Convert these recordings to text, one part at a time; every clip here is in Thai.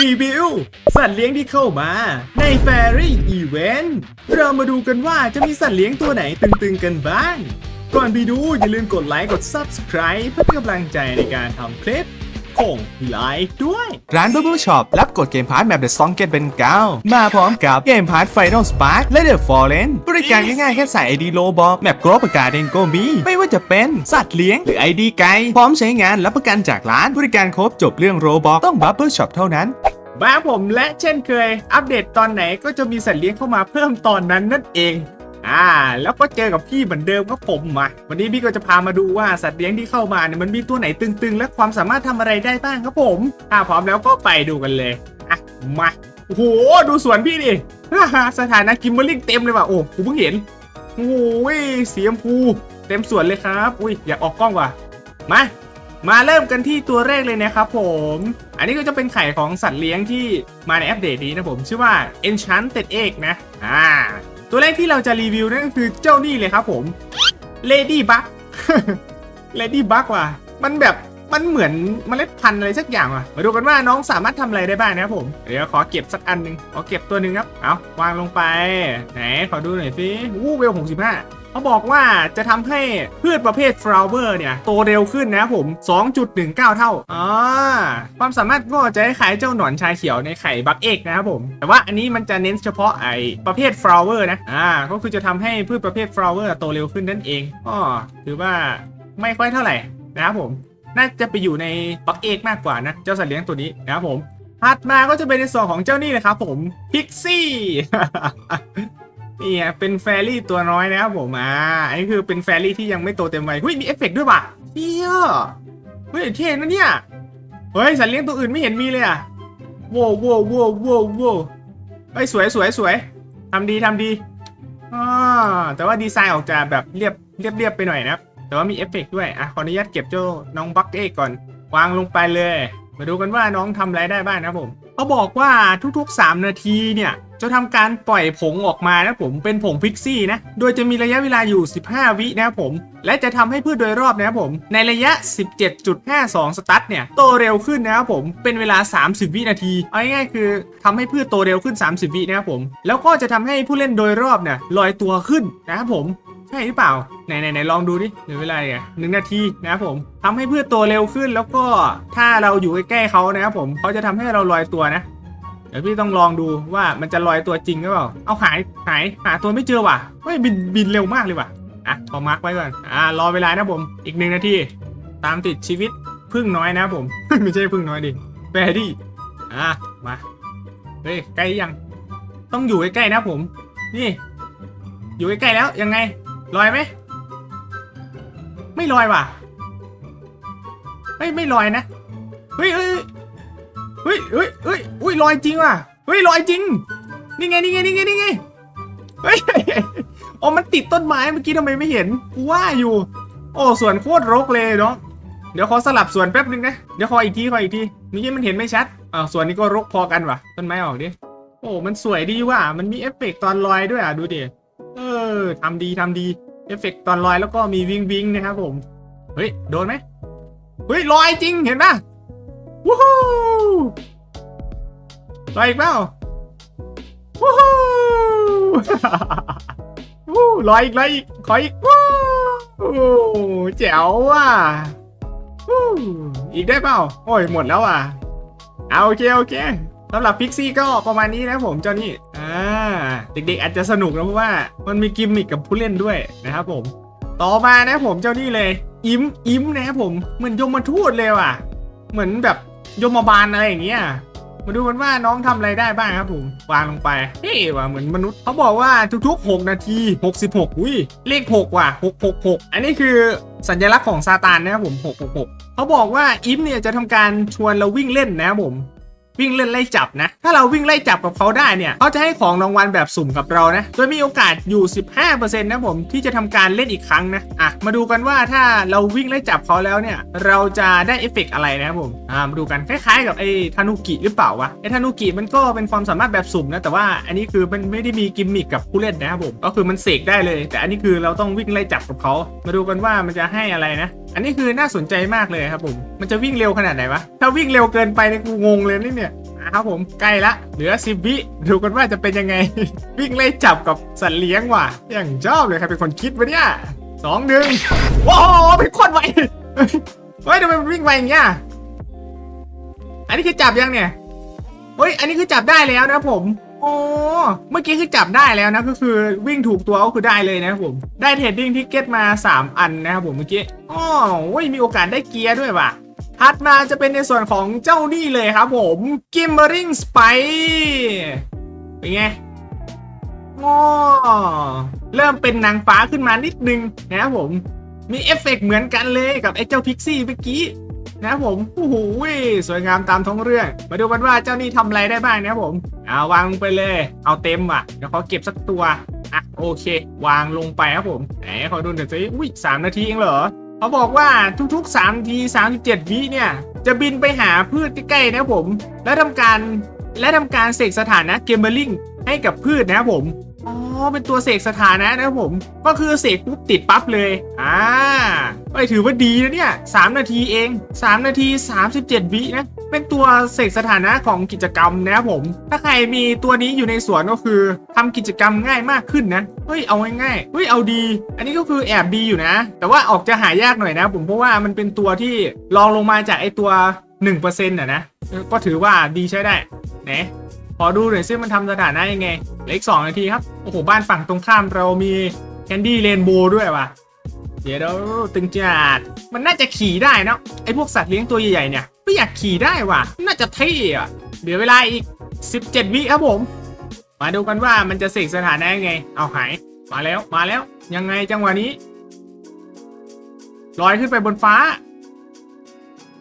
รีวิว สัตว์เลี้ยงที่เข้ามา ในแฟรี่อีเวนต์เรามาดูกันว่าจะมีสัตว์เลี้ยงตัวไหนตึงๆกันบ้าง ก่อนไปดูอย่าลืมกดไลค์กด Subscribe เพื่อเป็นกำลังใจในการทำคลิป คงไลค์ด้วย ร้าน Bubble Shop รับกดเกมพาร์ทแมป The Song Get เป็นเก้ามาพร้อมกับเกมพาร์ท Final Spark และ The Fallen บริการง่ายๆแค่ใส่ ID โลบอกแมปกรอบประกาศเองก็มีไม่ว่าจะเป็นสัตว์เลี้ยงหรือ ID ไกลพร้อมใช้งานรับประกันจากร้านบริการครบจบเรื่องโรบอกต้อง Bubble Shop เท่านั้นบ้าผมและเช่นเคย อัปเดตตอนไหนก็จะมีสัตว์เลี้ยงเข้ามาเพิ่มตอนนั้นนั่นเอง อ่า แล้วก็เจอกับพี่เหมือนเดิมครับผมมาวันนี้พี่ก็จะพามาดูว่าสัตว์เลี้ยงที่เข้ามาเนี่ยมันมีตัวไหนตึงๆ และความสามารถทำอะไรได้บ้างครับผมถ้าพร้อมแล้วก็ไปดูกันเลยอะมาโอ้โหดูสวนพี่ดิสถานะกิมเบอร์ลิงเต็มเลยว่ะโอ้กูเพิ่งเห็นโอ้ยสีชมพู เต็มสวนเลยครับ อุ้ยอยากออกกล้องว่ะมามาเริ่มกันที่ตัวแรกเลยนะครับผม อันนี้ก็จะเป็นไข่ของสัตว์เลี้ยงที่มาในอัปเดตนี้นะผม ชื่อว่า Enchanted Egg นะ อ่า ตัวแรกที่เราจะรีวิวนั่นก็คือเจ้านี่เลยครับผม Lady Bug Lady Bug ว่ะ มันแบบมันเหมือนเมล็ดพันธุ์อะไรสักอย่างว่ะ มาดูกันว่าน้องสามารถทำอะไรได้บ้างนะครับผม เดี๋ยวขอเก็บสักอันหนึ่งขอเก็บตัวหนึ่งครับ เอาวางลงไป ไหน ขอดูหน่อยสิ วู้เวลหกสิบห้า เขาบอกว่าจะทำให้พืชประเภท flower เนี่ย โตเร็วขึ้นนะครับผม 2.19 เท่าอ่าความสามารถก็จะคล้ายๆเจ้าหนอนชาเขียวในไข่บักเอกนะครับผม แต่ว่าอันนี้มันจะเน้นเฉพาะไอประเภท flower นะ อ่า ก็คือจะทำให้พืชประเภท flower โตเร็วขึ้นนั่นเองอ๋อถือว่าไม่ค่อยเท่าไหร่นะครับผม น่าจะไปอยู่ในบักเอกมากกว่านะ เจ้าสัตว์เลี้ยงตัวนี้นะครับผมถัดมาก็จะเป็นในส่วนของเจ้านี่เลยครับผมพิกซี่ นี่ฮะเป็นแฟรี่ตัวน้อยนะครับผมอ่าอันนี้คือเป็นแฟรี่ที่ยังไม่โตเต็มวัยเฮ้ยมีเอฟเฟกต์ด้วยว่ะเที่ยเฮ้ยเท่นะเนี่ยเฮ้ยสัตว์เลี้ยงตัวอื่นไม่เห็นมีเลยอะโว้วโว้วโว้วโว้วโว้เฮ้ยสวยสวยสวยทำดีทำดีอ่าแต่ว่าดีไซน์ออกจะแบบเรียบเรียบเรียบไปหน่อยนะครับแต่ว่ามีเอฟเฟกต์ด้วยอะขออนุญาตเก็บเจ้าน้องบักเอกก่อน วางลงไปเลย มาดูกันว่าน้องทำอะไรได้บ้างนะผมเขาบอกว่าทุกๆ 3 นาทีเนี่ย จะทำการปล่อยผงออกมานะผมเป็นผงพิกซี่นะ โดยจะมีระยะเวลาอยู่ 15 วินะครับผม และจะทำให้พืชโดยรอบนะครับผม ในระยะ 17.52 สตัตเนี่ย โตเร็วขึ้นนะครับผม เป็นเวลา 30 วินาที เอาง่ายๆคือทำให้พืชโตเร็วขึ้น 30 วินะครับผม แล้วก็จะทำให้ผู้เล่นโดยรอบเนี่ยลอยตัวขึ้นนะครับผม ใช่หรือเปล่าไหนไหนไหนลองดูดิเหลือเวลาไงหนึ่งนาทีนะครับผมทำให้พืชโตเร็วขึ้นแล้วก็ถ้าเราอยู่ใกล้ๆเขานะครับผมเขาจะทำให้เราลอยตัวนะเดี๋ยวพี่ต้องลองดูว่ามันจะลอยตัวจริงหรือเปล่า เอาหายหายหาตัวไม่เจอว่ะเฮ้ยบินบินเร็วมากเลยว่ะอะขอมาร์กไว้ก่อนอ่ารอเวลานะผมอีกหนึ่งนาทีตามติดชีวิตพึ่งน้อยนะครับผม ไม่ใช่พึ่งน้อยดิแฟรี่อะมาเฮ้ยใกล้ยัง ต้องอยู่ใกล้ๆนะผม นี่ อยู่ใกล้ๆแล้วยังไง ลอยไหม ไม่ลอยว่ะเฮ้ยไม่ลอยนะ เฮ้ยเฮ้ยเฮ้ยเฮ้ยเฮ้ยอุ้ยลอยจริงว่ะ เฮ้ยลอยจริง นี่ไงนี่ไงนี่ไงนี่ไง เฮ้ยอ๋อมันติดต้นไม้เมื่อกี้ทำไมไม่เห็นกูว่าอยู่ โอ้สวนโคตรรกเลยเนาะเดี๋ยวขอสลับสวนแป๊บนึงนะ เดี๋ยวขออีกทีขออีกทีเมื่อกี้มันเห็นไม่ชัดอ้าสวนนี้ก็รกพอกันว่ะ ต้นไม้ออกดิ โอ้ มันสวยดีว่ะ มันมีเอฟเฟกต์ตอนลอยด้วยอะ ดูดิ เออทำดีทำดี เอฟเฟกต์ตอนลอยแล้วก็มีวิงวิงนะครับผม เฮ้ย โดนไหมเฮ้ยลอยจริงเห็นปะวู้ฮู้ลอยอีกเปล่าวู้ฮู้วู้ลอยอีกลอยอีกขออีกวู้แจ๋วว่ะวู้อีกได้เปล่า โอ้ยหมดแล้วอะ เอาโอเคโอเค สำหรับพิกซี่ก็ประมาณนี้นะผมเจ้านี่อ่าเด็กๆ อาจจะสนุกนะเพราะว่ามันมีกิมมิคกับผู้เล่นด้วยนะครับผม ต่อมานะผมเจ้านี่เลย อิมอิมนะครับผมเหมือนยมมาทูตเลยว่ะ เหมือนแบบยมบาลอะไรอย่างเงี้ยมาดูกันว่าน้องทำอะไรได้บ้างครับผม วางลงไปเฮ้ยว่ะเหมือนมนุษย์เขาบอกว่าทุกๆ 6 นาที 66 อุ้ยเลข 6 ว่ะ 666 อันนี้คือสัญลักษณ์ของซาตานนะครับผม 666 เขาบอกว่าอิมเนี่ยจะทำการชวนเราวิ่งเล่นนะครับผม วิ่งเล่นไล่จับนะ ถ้าเราวิ่งไล่จับกับเขาได้เนี่ยเขาจะให้ของรางวัลแบบสุ่มกับเรานะ โดยมีโอกาสอยู่ 15%นะผมที่จะทำการเล่นอีกครั้งนะ อะ มาดูกันว่าถ้าเราวิ่งไล่จับเขาแล้วเนี่ย เราจะได้เอฟเฟกต์อะไรนะครับผมอ่ามาดูกันคล้ายๆกับไอ้ทานุกิหรือเปล่าวะไอ้ทานุกิมันก็เป็นความสามารถแบบสุ่มนะแต่ว่าอันนี้คือมันไม่ได้มีกิมมิคกับผู้เล่นนะครับผมก็คือมันเสกได้เลย แต่อันนี้คือเราต้องวิ่งไล่จับกับเขามาดูกันว่ามันจะให้อะไรนะ อันนี้คือน่าสนใจมากเลยครับผม มันจะวิ่งเร็วขนาดไหนวะ ถ้าวิ่งเร็วเกินไปนี่กูงงเลยนี่เนี่ยครับผมใกล้ละ เหลือสิบวิดูกันว่าจะเป็นยังไง วิ่งไล่จับกับสัตว์เลี้ยงว่ะ อย่างชอบเลยครับเป็นคนคิดวะเนี่ยสองหนึ่งโอ้โหเป็นคนไวเฮ้ยทำไมมันวิ่งไวอย่างเงี้ยอันนี้คือจับยังเนี่ยเฮ้ยอันนี้คือจับได้แล้วนะผม โอ้เมื่อกี้คือจับได้แล้วนะ ก็คือวิ่งถูกตัวก็คือได้เลยนะครับผม ได้เทรดดิ้งทิกเก็ตมา 3 อันนะครับผมเมื่อกี้อ๋อเว้ยมีโอกาสได้เกียร์ด้วยว่ะถัดมาจะเป็นในส่วนของเจ้านี่เลยครับผมกิมเบอริงสไปเป็นไงง้อเริ่มเป็นนางฟ้าขึ้นมานิดนึงนะครับผม มีเอฟเฟกต์เหมือนกันเลยกับไอ้เจ้าพิกซี่เมื่อกี้ นะครับผมโอ้โหสวยงามตามท้องเรื่อง มาดูกันว่าเจ้านี่ทำอะไรได้บ้างนะครับผมเอาวางลงไปเลย เอาเต็มว่ะเดี๋ยวขอเก็บสักตัวอะโอเค วางลงไปครับผมไหนขอดูหน่อยสิอุ้ยสามนาทีเองเหรอเขาบอกว่าทุกๆ3นาที37 วิเนี่ย จะบินไปหาพืชใกล้ๆนะครับผม แล้วทำการและทำการเสกสถานะเกมเบอร์ลิงให้กับพืชนะครับผมอ๋อเป็นตัวเสกสถานะนะครับผม ก็คือเสกปุ๊บติดปั๊บเลย อ่า ไอยถือว่าดีนะเนี่ย3นาทีเอง3นาที37วินะ เป็นตัวเสกสถานะของกิจกรรมนะครับผม ถ้าใครมีตัวนี้อยู่ในสวนก็คือทำกิจกรรมง่ายมากขึ้นนะ เฮ้ยเอาง่ายๆเฮ้ยเอาดี อันนี้ก็คือแอบดีอยู่นะ แต่ว่าออกจะหายากหน่อยนะ ผมเพราะว่ามันเป็นตัวที่รองลงมาจากไอตัว1%อะนะ ก็ถือว่าดีใช้ได้ไหนขอดูหน่อยซิมันทำสถานะยังไงเหลืออีกสองนาทีครับ โอ้โห บ้านฝั่งตรงข้ามเรามีแคนดี้เรนโบว์ด้วยว่ะ เดี๋ยวตึงจัดมันน่าจะขี่ได้เนะไอพวกสัตว์เลี้ยงตัวใหญ่ๆเนี่ยไม่อยากขี่ได้ว่ะ น่าจะเท่อะเดี๋ยวเวลาอีก 17 วิครับผม มาดูกันว่ามันจะเสกสถานะยังไง เอาหาย มาแล้วมาแล้ว ยังไงจังหวะนี้ลอยขึ้นไปบนฟ้า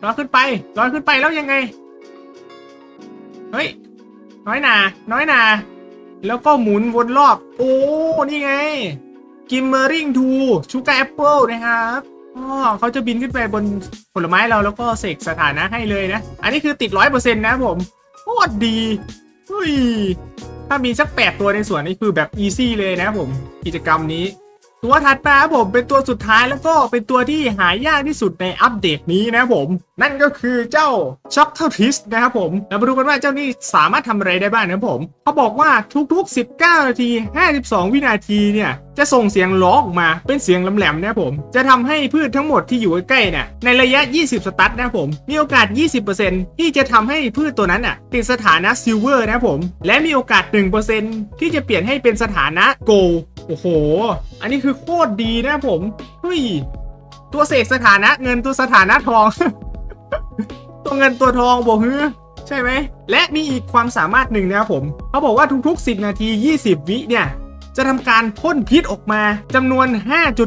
ลอยขึ้นไปลอยขึ้นไปแล้วยังไง เฮ้ย น้อยหนา น้อยหนา แล้วก็หมุนวนรอบ โอ้ นี่ไง กิมเมอริงทูชูการ์แอปเปิลนะครับอ๋อเขาจะบินขึ้นไปบนผลไม้เราแล้วก็เสกสถานะให้เลยนะ อันนี้คือติดร้อยเปอร์เซ็นต์นะผมโคตรดีเฮ้ยถ้ามีสักแปดตัวในสวนนี่คือแบบอีซี่เลยนะผม กิจกรรมนี้ ตัวถัดมาครับผมเป็นตัวสุดท้ายแล้วก็เป็นตัวที่หายากที่สุดในอัปเดตนี้นะครับผม นั่นก็คือเจ้าช็อกเทอร์ทิสนะครับผมเรามาดูกันว่าเจ้านี่สามารถทำอะไรได้บ้างนะครับผม เขาบอกว่าทุกๆ 19 นาที 52 วินาทีเนี่ยจะส่งเสียงร้องออกมาเป็นเสียงแหลมๆนะครับผม จะทำให้พืชทั้งหมดที่อยู่ใกล้ๆเนี่ยในระยะ 20 สตัร์ทนะครับผม มีโอกาส 20%ที่จะทำให้พืชตัวนั้นอะติดสถานะซิลเวอร์นะครับผม และมีโอกาส 1%ที่จะเปลี่ยนให้เป็นสถานะโกล โอ้โห อันนี้คือโคตรดีนะครับผมเฮ้ยตัวเสกสถานะเงินตัวสถานะทอง ตัวเงินตัวทองบอกฮือใช่ไหม และมีอีกความสามารถหนึ่งนะครับผม เขาบอกว่าทุกๆ 10 นาที 20 วิเนี่ย จะทำการพ่นพิษออกมาจำนวน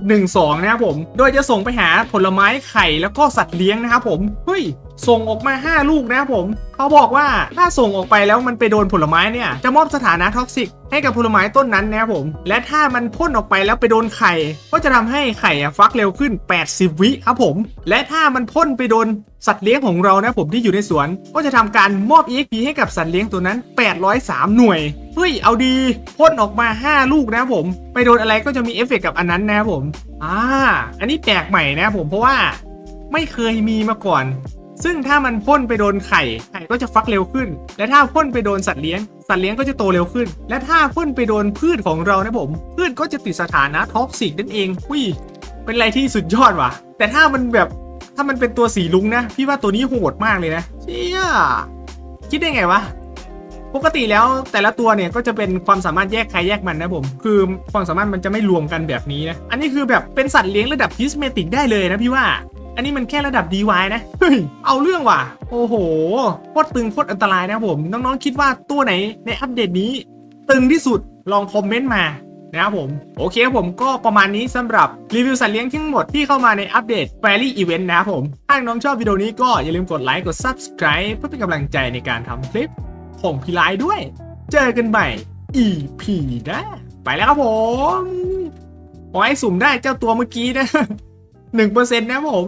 5.12 นะครับผม โดยจะส่งไปหาผลไม้ไข่แล้วก็สัตว์เลี้ยงนะครับผม เฮ้ย ส่งออกมา 5 ลูกนะผมเขาบอกว่าถ้าส่งออกไปแล้วมันไปโดนผลไม้เนี่ยจะมอบสถานะท็อกซิกให้กับผลไม้ต้นนั้นนะครับผม และถ้ามันพ่นออกไปแล้วไปโดนไข่ ก็จะทำให้ไข่อะฟักเร็วขึ้น 80 วิครับผม และถ้ามันพ่นไปโดนสัตว์เลี้ยงของเรานะผมที่อยู่ในสวน ก็จะทำการมอบ EXP ให้กับสัตว์เลี้ยงตัวนั้น 803 หน่วย เฮ้ย เอาดีพ่นออกมา 5 ลูกนะผม ไปโดนอะไรก็จะมีเอฟเฟกกับอันนั้นนะครับผม อ่า อันนี้แปลกใหม่นะผมเพราะว่าไม่เคยมีมาก่อน ซึ่งถ้ามันพ่นไปโดนไข่ไข่ก็จะฟักเร็วขึ้น และถ้าพ่นไปโดนสัตว์เลี้ยงสัตว์เลี้ยงก็จะโตเร็วขึ้น และถ้าพ่นไปโดนพืชของเรานะผม พืชก็จะติดสถานะท็อกซิกนั่นเองอุ้ยเป็นอะไรที่สุดยอดว่ะ แต่ถ้ามันแบบถ้ามันเป็นตัวสีลุงนะ พี่ว่าตัวนี้โหดมากเลยนะเชี่ยคิดได้ไงวะปกติแล้วแต่ละตัวเนี่ยก็จะเป็นความสามารถแยกใครแยกมันนะผม คือความสามารถมันจะไม่รวมกันแบบนี้นะ อันนี้คือแบบเป็นสัตว์เลี้ยงระดับพิสเมติกได้เลยนะพี่ว่า อันนี้มันแค่ระดับ DY นะ เฮ้ย เอาเรื่องว่ะ โอ้โห โคตรตึงโคตรอันตรายนะผม น้องๆ คิดว่าตัวไหนในอัปเดตนี้ ตึงที่สุด ลองคอมเมนต์มานะครับผม โอเคครับผมก็ประมาณนี้สำหรับรีวิวสัตว์เลี้ยงทั้งหมดที่เข้ามาในอัปเดต f a i r y Event นะครับผม ถ้าน้องชอบวิดีโอนี้ก็อย่าลืมกดไลค์ กด Subscribe เพื่อเป็นกำลังใจในการทำคลิปของพี่ไลด้วย เจอกันใหม่ EP หน้าไปแล้วครับผมขอให้สุ่มได้เจ้าตัวเมื่อกี้นะ1%นะครับผม